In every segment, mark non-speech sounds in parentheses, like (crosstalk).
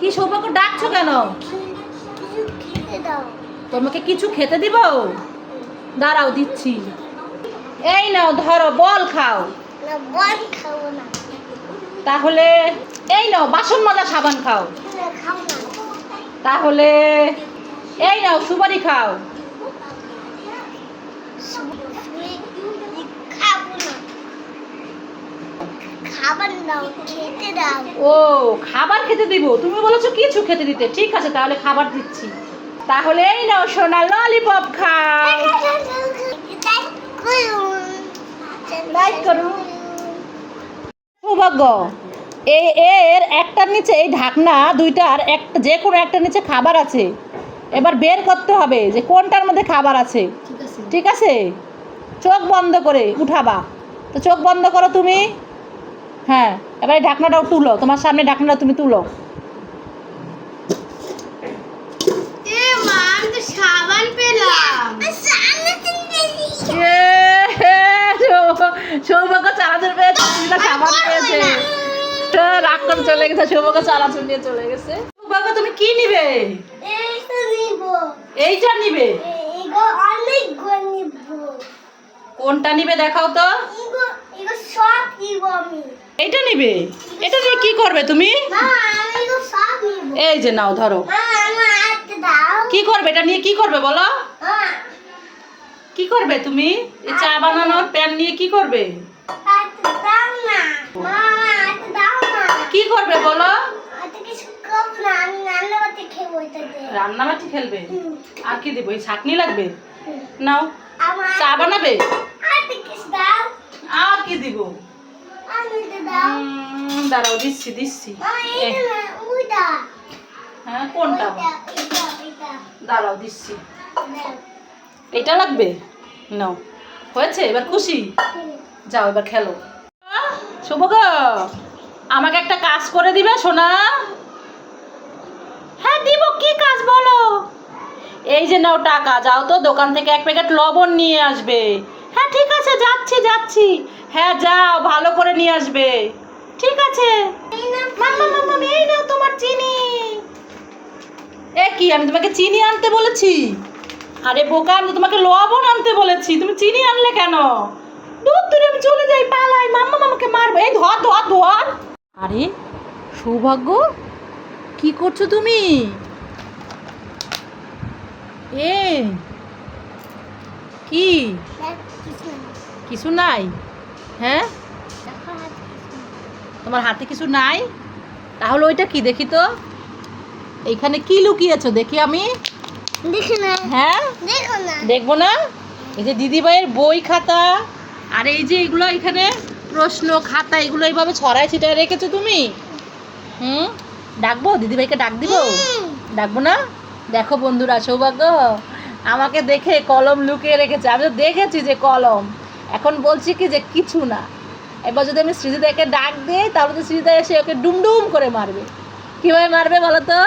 কি সৌভাগ্য ডাকছো কেন? তোমাকে কিছু খেতে দিব? দাঁড়াও দিচ্ছি। এই নাও ধরো বল খাও। তাহলে এই নাও বাসন মাজা সাবান খাও। তাহলে এই নাও সুপারি খাও খাব না খাবার দাও খেতে দাও। ও খাবার খেতে দিব। তুমি বলেছ কিছু খেতে দিতে। ঠিক আছে তাহলে খাবার দিচ্ছি। তাহলে এই নাও সোনা ললিপপ খাও। সৌভাগ্য। এই এর একটার নিচে এই ঢাকনা দুইটার একটা যে কোনো একটার নিচে খাবার আছে। এবার বের করতে হবে যে কোনটার মধ্যে খাবার আছে। ঠিক আছে? চোখ বন্ধ করে উঠাবা। তো চোখ বন্ধ করো তুমি। হ্যাঁ এবার এই ঢাকনাটাও তুলো তোমার সামনে ঢাকনাটা তুমি তুলো। এ মা সাবান পেলাম। সৌভাগ্য চালাচুর পেয়েছে রাগ করে চলে গেছে সৌভাগ্য চালাচুর নিয়ে চলে গেছে। সৌভাগ্য তুমি কি নিবে? এইটা নিবে? কোনটা নিবে দেখাও তো। সব নিব আমি। এটা নেবে? এটা নিয়ে কি করবে তুমি? এই যে নাও ধরো। কি করবে? এটা নিয়ে কি করবে বলো? কি করবে তুমি? চা বানানোর প্যান নিয়ে কি করবে? কি করবে বলো? রান্নাবাটি খেলবে? আর কি দেবো? এই ছাকনি লাগবে? নাও চা বানাবে? আর কি দিব? দাঁড়াও, দিচ্ছি দিচ্ছি। হ্যাঁ কোনটা? দাঁড়াও, দিচ্ছি। এটা লাগবে? নাও। হয়েছে? এবার খুশি? যাও, এবার খেলো। শুভগ আমাকে একটা কাজ করে দিবে, সোনা? হ্যাঁ দিব। কি কাজ বলো? এই যে নাও টাকা, যাও তো, দোকান থেকে এক প্যাকেট লবণ নিয়ে আসবে। হ্যাঁ ঠিক আছে, যাচ্ছি যাচ্ছি। হ্যাঁ যাও, ভালো করে নিয়ে আসবে। ঠিক আছে। এই নাও তোমার চিনি। এ কি, আমি তোমাকে চিনি আনতে বলেছি? আরে বোকা, আমি তোমাকে লবণ আনতে বলেছি। তুমি চিনি আনলে কেন? দূর দূরে আমি চলে যাই, পালাই। মাম্মা মামাকে মারবো। এই ধর ধর ধর। আরে, সৌভাগ্য? কি করছ তুমি? এ, কি? কিছু নাই? হ্যাঁ। তোমার হাতে কিছু নাই? তাহলে ওইটা কি দেখি তো? এইখানে কি লুকিয়েছো দেখি আমি? হ্যাঁ? দেখব না? এই যে দিদিভাইয়ের বই খাতা আর এই যে এগুলো এখানে প্রশ্ন খাতা এগুলো এইভাবে ছড়ায় ছিটায় রেখেছো তুমি? হুম? ডাকবো? দিদিভাইকে ডাক দিব? ডাকবো না? দেখো বন্ধুরা সৌভাগ্য। আমাকে দেখে কলম লুকিয়ে রেখেছে। আমি তো দেখেছি যে কলম। এখন বলছি কি যে কিছু না। এবার যদি আমি সৃজিতাকে ডাক দিই তাহলে তো সৃজিতা এসে ওকে ডুমডুম করে মারবে। কীভাবে মারবে বলো তো।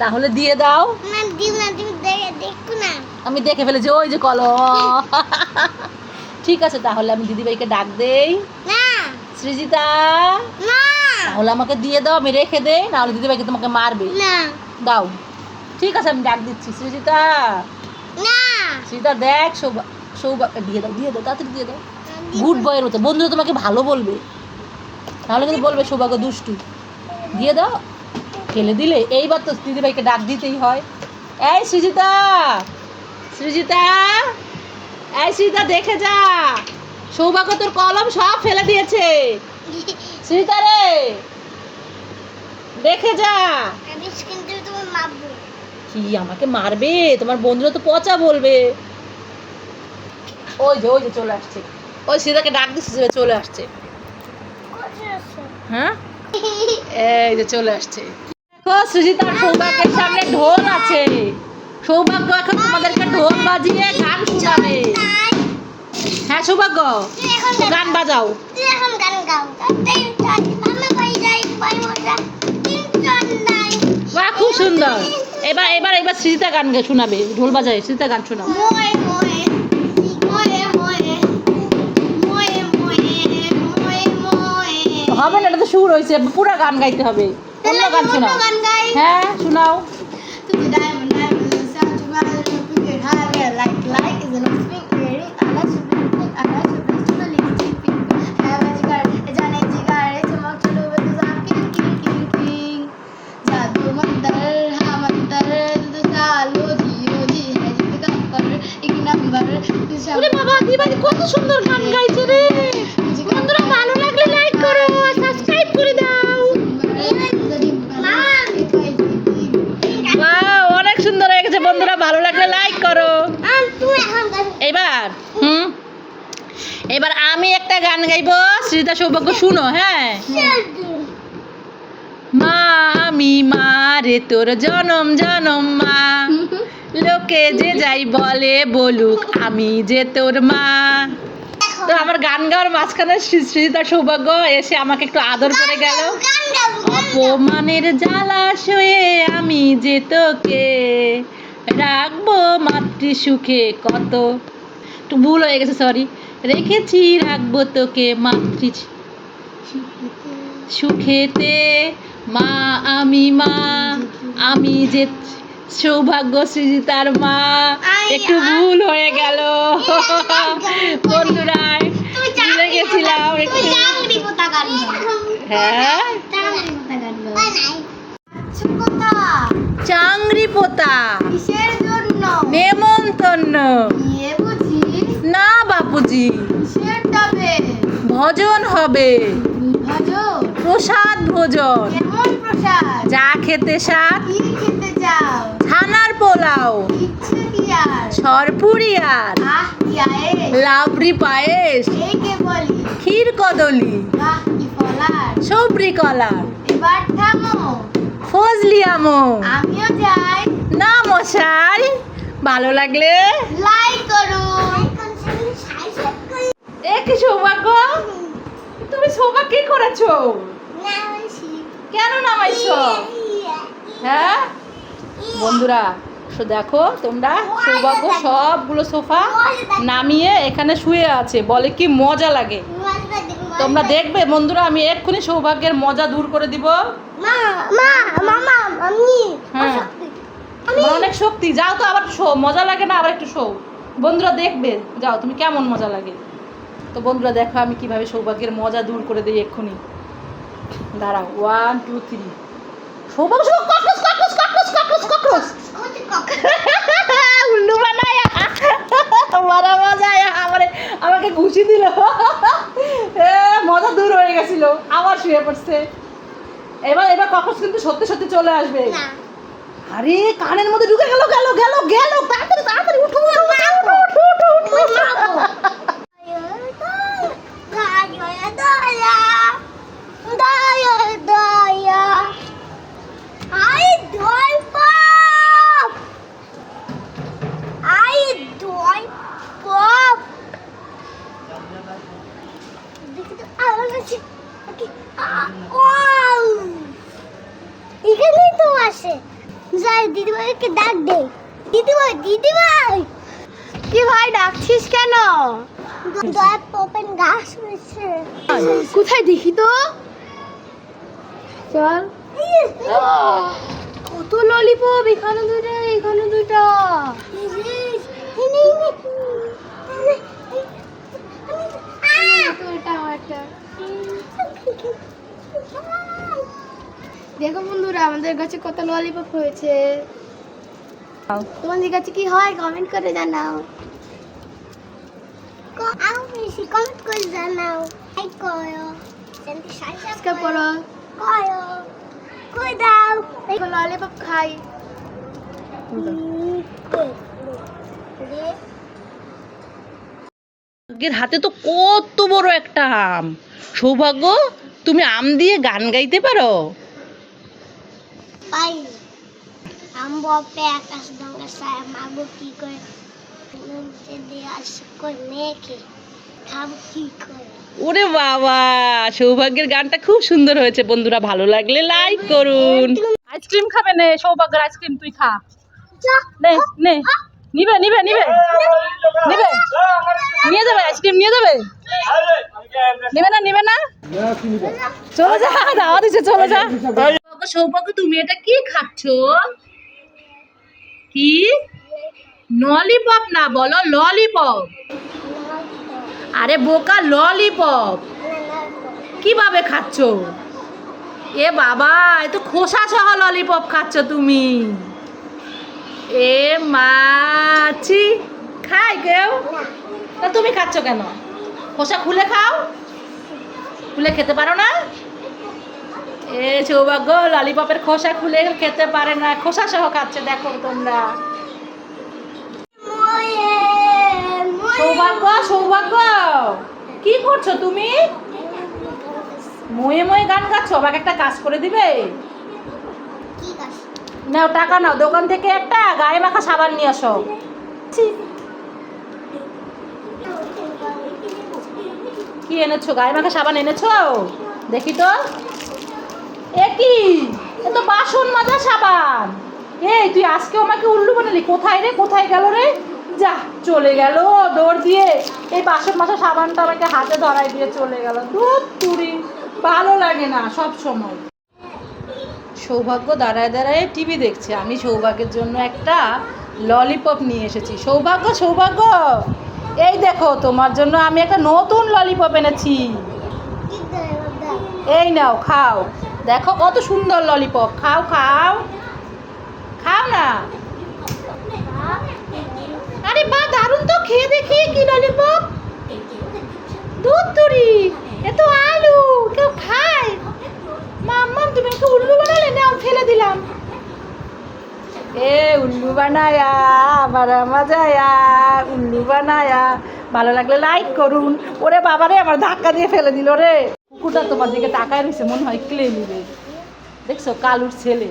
তাহলে দিয়ে দাও। আমি দেখে ফেলেছি ওই যে কলম। ঠিক আছে তাহলে আমি দিদিভাইকে ডাক দেই। সৃজিতা না। তাহলে আমাকে দিয়ে দাও আমি রেখে দেই নাহলে দিদিভাইকে তোমাকে মারবে। দাও। ঠিক আছে আমি ডাক দিচ্ছি। সৃজিতা না। সৃজিতা দেখ দিয়ে দাও দিয়ে দাও তাড়াতাড়ি দিয়ে দাও। গুড বয়ের মতো। বন্ধুরা তোমাকে ভালো বলবে। তাহলে কিন্তু বলবে সৌভাগ্য দুষ্টু। দিয়ে দাও। ফেলে দিলে। এইবার তো দিদিভাইকে ডাক দিতেই হয়। এই সৃজিতা সৃজিতা এই সৃজিতা দেখে যা। সৌভাগ্য তোর কলম সব ফেলে দিয়েছে। সৃজিতা রে দেখে যা। কিন্তু তোমার মারবো কি আমাকে মারবে? তোমার বন্ধুরা তো পচা বলবে। ওই যে ওই যে চলে আসছে। ওই সীতাকে ডাক দিচ্ছে চলে আসছে? হ্যাঁ? এই যে চলে আসছে। দেখো, সুজিতার সৌভাগ্যের সামনে ঢোল আছে। সৌভাগ্য এখন তোমাদেরকে ঢোল বাজিয়ে গান শোনাবে। হ্যাঁ সৌভাগ্য? গান বাজাও। বাহ, খুব সুন্দর। এবার এবার এবার সৃজিতা গান শোনাবে ঢোল বাজায় সৃজিতা গান শোনাও। হবে না এটা তো সুর হয়েছে পুরা গান গাইতে হবে। অন্য গান শোনাও। হ্যাঁ শোনাও। সুন্দর গান গাইছে রে। বন্ধুরা, ভালো লাগলে লাইক করো সাবস্ক্রাইব করে দাও। অনেক সুন্দর হয়ে গেছে বন্ধুরা, ভালো লাগলে লাইক করো। এবার, হুম? এবার আমি একটা গান গাইবো শ্রীতা সৌভাগ্য শুনো হ্যাঁ? মা, আমি মা রে, তোর জনম জনম মা। লোকে যে যাই বলে বলুক আমি যে তোর মা। তো আমার গান গাওয়ার মাঝখানে শ্রীতা সৌভাগ্য এসে আমাকে একটু আদর করে গেল। অপমানের জ্বালাশয়ে আমি যে তোকে রাখব মাতৃ সুখে কত। একটু ভুল হয়ে গেছে সরি রেখেছি রাখব তোকে মাতৃ সুখেতে মা আমি মা আমি যে সৌভাগ্য সৃজিতার মা। একটু ভুল হয়ে গেল। বন্ধুরা ভুলে গেছিলাম একটু। হ্যাঁ? চাংরি পোতা। নেমন্তন্ন। না বাপুজি। ভজন হবে। প্রসাদ ভোজন। যা খেতে কি খেতে চাও? ছানার পোলাও। ইচ্ছে কি আর? সরপুরি আর। আহ কি আয়ে লাবড়ি পায়েস। ক্ষীর কদলি। সবরি কলা। ফজলি আমো। আমিও যাই। না মশাই ভালো লাগলে? লাইক করো। এ কি সৌভাগ্য? তুমি সৌভাগ্য কি করেছ। কেন নামাইছো? হ্যাঁ? বন্ধুরা সো দেখো তোমরা সৌভাগ্য সবগুলো সোফা নামিয়ে এখানে শুয়ে আছে। বলে কি মজা লাগে। তোমরা দেখবে বন্ধুরা আমি এক্ষুনি সৌভাগ্যের মজা দূর করে দিব। হ্যাঁ। অনেক শক্তি। যাও তো আবার শো মজা লাগে না? আবার একটু শো। বন্ধুরা দেখবে। যাও তুমি কেমন মজা লাগে। তো বন্ধুরা দেখো আমি কীভাবে সৌভাগ্যের মজা দূর করে দিই এক্ষুনি। দাঁড়াও ওয়ান টু থ্রি সৌভাগ্য সৌভাগ্য cockroach cockroach cockroach cockroach cockroach Ullu বানায়া। (laughs) মারা মজা আমারে আমাকে ঘুষি দিল। (laughs) মজা দূর হয়ে গেছিল আবার শুয়ে পড়ছে। এবার এবার ককরোচ কিন্তু সত্যি সত্যি চলে আসবে। আরে কানের মধ্যে ঢুকে গেল গেল গেল গেল। তাড়াতাড়ি তাড়াতাড়ি উঠো উঠো উঠো, উঠো, উঠো, উঠো। (laughs) এখানেই তো আসে। যাই দিদিভাইকে ডাক দে। দিদিভাই দিদিভাই। কি ভাই ডাকছিস কেন? দয়া ওপেন গাছ হয়েছে। কোথায় দেখি তো? চল। কত ললিপপ এখানে দুইটা এখানে দুইটা। দেখো বন্ধুরা আমাদের কাছে কত ললিপপ হয়েছে। তোমাদের কাছে কি হয়? কমেন্ট করে জানাও। কমেন্ট করে জানাও। লাইক করো সাবস্ক্রাইব করো। হাতে তো কত বড় একটা আম। সৌভাগ্য, তুমি আম দিয়ে গান গাইতে পারো। পাই আম্বু আপে আকাশ গঙ্গা সায়া মাগো কি করে কই মেয়েকে খাব কি করে? ওরে বাবা, সৌভাগ্যের গানটা খুব সুন্দর হয়েছে। বন্ধুরা, ভালো লাগলে লাইক করুন। আইসক্রিম খাবে নে, সৌভাগ্যের আইসক্রিম তুই খা। নে নে। নিবে নিবে নিবে। নিয়ে যাবে আইসক্রিম নিয়ে যাবে। নেবে না নেবে না? চলে যা দাওয়া দিছে, চলে যা। সৌভাগ্য তুমি এটা কি খাচ্ছ? কি? ললিপপ না, বলো ললিপপ আরে বোকা ললিপপ। কীভাবে খাচ্ছ? এ বাবা, এ তো খোসা সহ ললিপপ খাচ্ছ তুমি। এ মাছি, খাই কেউ? তা তুমি খাচ্ছ কেন? খোসা খুলে খাও। খুলে খেতে পারো না? এ সৌভাগ্য, ললিপপের খোসা খুলে খেতে পারে না। খোসা সহ খাচ্ছে, দেখো তোমরা। সৌভাগ্য সৌভাগ্য। কি করছ তুমি? ময়ে ময়ে গান গাচ্ছ আমাকে একটা কাজ করে দিবে? নাও টাকা নাও দোকান থেকে একটা গায়ে মাখা সাবান নিয়ে আসো। কি এনেছো? গায়ে মাখা সাবান এনেছো? দেখি তো। এ কি? এ তো বাসন মাজা সাবান। এই তুই আজকে আমাকে উল্লু বানালি? কোথায় রে? কোথায় গেল রে? যা, চলে গেল দৌড় দিয়ে। এই বাসন মাজা সাবানটা আমাকে হাতে ধরাই দিয়ে চলে গেল। দুধ তুড়ি, ভালো লাগে না সব সময়। সৌভাগ্য দাঁড়ায় দাঁড়ায় টিভি দেখছে। আমি সৌভাগ্যের জন্য একটা ললিপপ নিয়ে এসেছি। সৌভাগ্য সৌভাগ্য! এই দেখো, তোমার জন্য আমি একটা নতুন ললিপপ এনেছি। এই নাও, খাও। দেখো কত সুন্দর ললিপপ। খাও খাও। খাও না? আরে বা দারুণ তো খেয়ে দেখি কি ললিপপ দুধ তুরি এ তো আলু কেউ খায়? মাম্মাম তুমি একটু উল্লু বানালে? নাও ফেলে দিলাম। এ উল্লু বানায়া বারা মজায়া উল্লু বানায়া। ভালো লাগলে লাইক করুন। ওরে বাবারে আমার ধাক্কা দিয়ে ফেলে দিল রে। কুকুরটা তোমার দিকে তাকায় রয়েছে মনে হয় ক্লে নিবে। দেখছ কালুর ছেলে।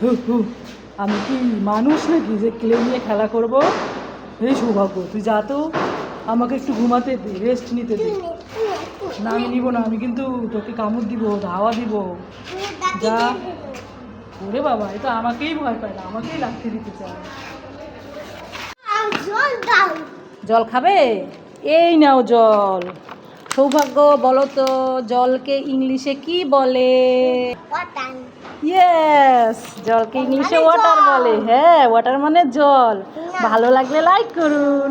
হু, হু, আমি কি মানুষ নাকি যে ক্লে নিয়ে খেলা করব? এই সৌভাগ্য তুই যা তো। আমাকে একটু ঘুমাতে দে রেস্ট নিতে দে। না আমি নিব না আমি কিন্তু তোকে কামড় দিব ধাওয়া দিব। যা। ওরে বাবা এ তো আমাকেই ভয় পায় না আমাকেই লাগতে দিতে চায়। জল খাবে? এই নাও জল। সৌভাগ্য বলো তো জলকে ইংলিশে কি বলে? ইয়েস জলকে ইংলিশে ওয়াটার বলে। হ্যাঁ ওয়াটার মানে জল। ভালো লাগলে লাইক করুন।